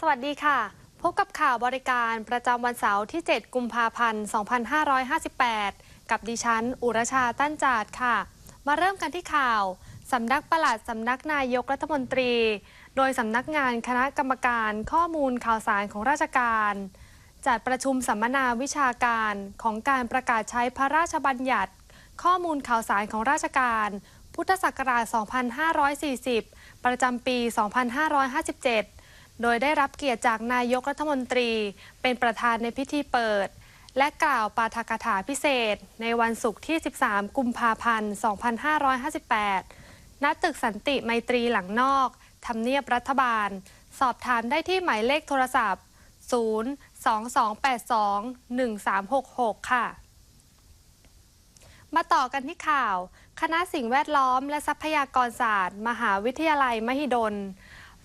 สวัสดีค่ะ พบกับข่าวบริการประจำวันเสาร์ที่ 7 กุมภาพันธ์ 2558 กับดิฉัน อุรชาตั้นจาดค่ะ มาเริ่มกันที่ข่าวสำนักปลัดสำนักนายกรัฐมนตรี โดยสำนักงานคณะกรรมการข้อมูลข่าวสารของราชการ จัดประชุมสัมมนาวิชาการของการประกาศใช้พระราชบัญญัติ ข้อมูลข่าวสารของราชการ พุทธศักราช 2540 ประจำปี 2557 โดยได้รับเกียรติจากนายกรัฐมนตรี เป็นประธานในพิธีเปิด และกล่าวปาฐกถาพิเศษ ในวันศุกร์ที่ 13 กุมภาพันธ์ 2558 ณ ตึกสันติไมตรีหลังนอกทำเนียบรัฐบาล สอบถามได้ที่หมายเลขโทรศัพท์ 022821366 ค่ะ มาต่อกันที่ข่าว คณะสิ่งแวดล้อมและทรัพยากรศาสตร์ มหาวิทยาลัยมหิดล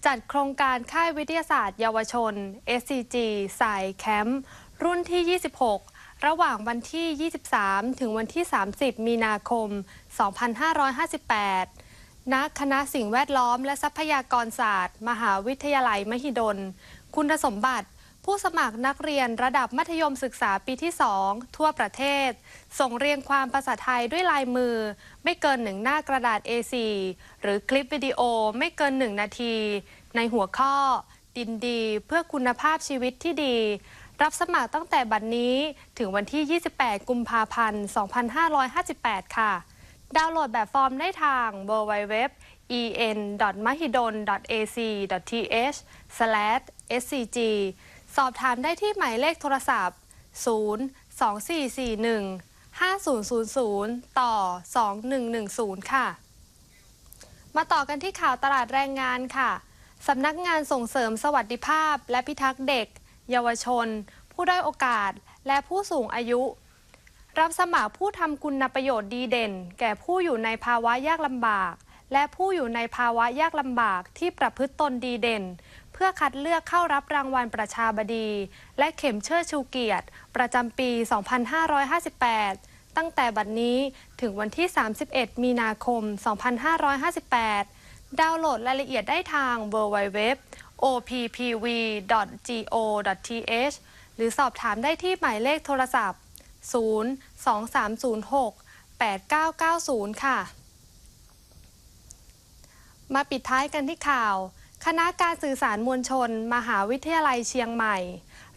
จัดโครงการค่ายวิทยาศาสตร์เยาวชน SCG สายแคมป์รุ่นที่ 26 ระหว่างวันที่ 23 ถึงวันที่ 30 มีนาคม 2558 ณ คณะสิ่งแวดล้อมและทรัพยากรศาสตร์ มหาวิทยาลัยมหิดล คุณสมบัติ ผู้สมัครนักเรียนระดับมัธยมศึกษาปีที่ 2 ทั่วประเทศ ส่งเรียงความภาษาไทยด้วยลายมือ ไม่เกินหนึ่งหน้ากระดาษ A4 หรือคลิปวิดีโอไม่เกิน1นาที ในหัวข้อ ดินดีเพื่อคุณภาพชีวิตที่ดี รับสมัครตั้งแต่บัดนนี้ถึงวันที่ 28 กุมภาพันธ์ 2558 ค่ะ ดาวน์โหลดแบบฟอร์มได้ทาง www en.mahidol.ac.th/scg สอบถามได้ที่หมายเลขโทรศัพท์ 0 2441 5000 ต่อ 2110 ค่ะ มาต่อกันที่ข่าวตลาดแรงงานค่ะ สำนักงานส่งเสริมสวัสดิภาพ และพิทักษ์เด็ก เยาวชน ผู้ด้อยโอกาส และผู้สูงอายุ รับสมัครผู้ทำคุณประโยชน์ดีเด่น แก่ผู้อยู่ในภาวะยากลำบาก และผู้อยู่ในภาวะยากลำบากที่ประพฤติตนดีเด่น เพื่อคัดเลือกเข้ารับรางวัลประชาบดี และเข็มเชิดชูเกียรติ ประจำปี 2558 ตั้งแต่บัดนี้ถึงวันที่ 31 มีนาคม 2558 ดาวน์โหลดรายละเอียดได้ทาง www oppv.go.th หรือสอบถามได้ที่หมายเลขโทรศัพท์ 02306 8990 ค่ะ มาปิดท้ายกันที่ข่าว คณะการสื่อสารมวลชน มหาวิทยาลัยเชียงใหม่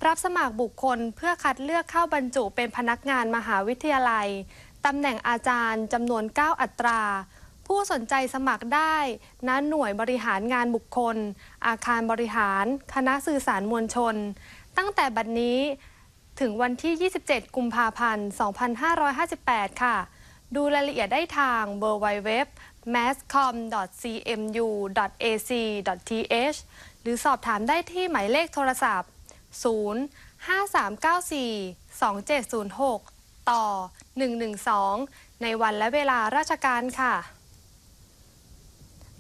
รับสมัครบุคคลเพื่อคัดเลือกเข้าบรรจุเป็นพนักงานมหาวิทยาลัย ตำแหน่งอาจารย์จำนวน 9 อัตรา ผู้สนใจสมัครได้ณหน่วยบริหารงานบุคคล อาคารบริหาร คณะสื่อสารมวลชน ตั้งแต่บัดนี้ถึงวันที่ 27 กุมภาพันธ์ 2558 ค่ะ ดูรายละเอียดได้ทาง www masscom.cmu.ac.th หรือสอบถามได้ที่หมายเลขโทรศัพท์ 0 5394 2706 ต่อ 112 ในวันและเวลาราชการค่ะ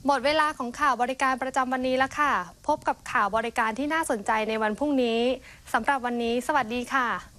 หมดเวลาของข่าวบริการประจำวันนี้แล้วค่ะ พบกับข่าวบริการที่น่าสนใจในวันพรุ่งนี้สำหรับวันนี้ สวัสดีค่ะ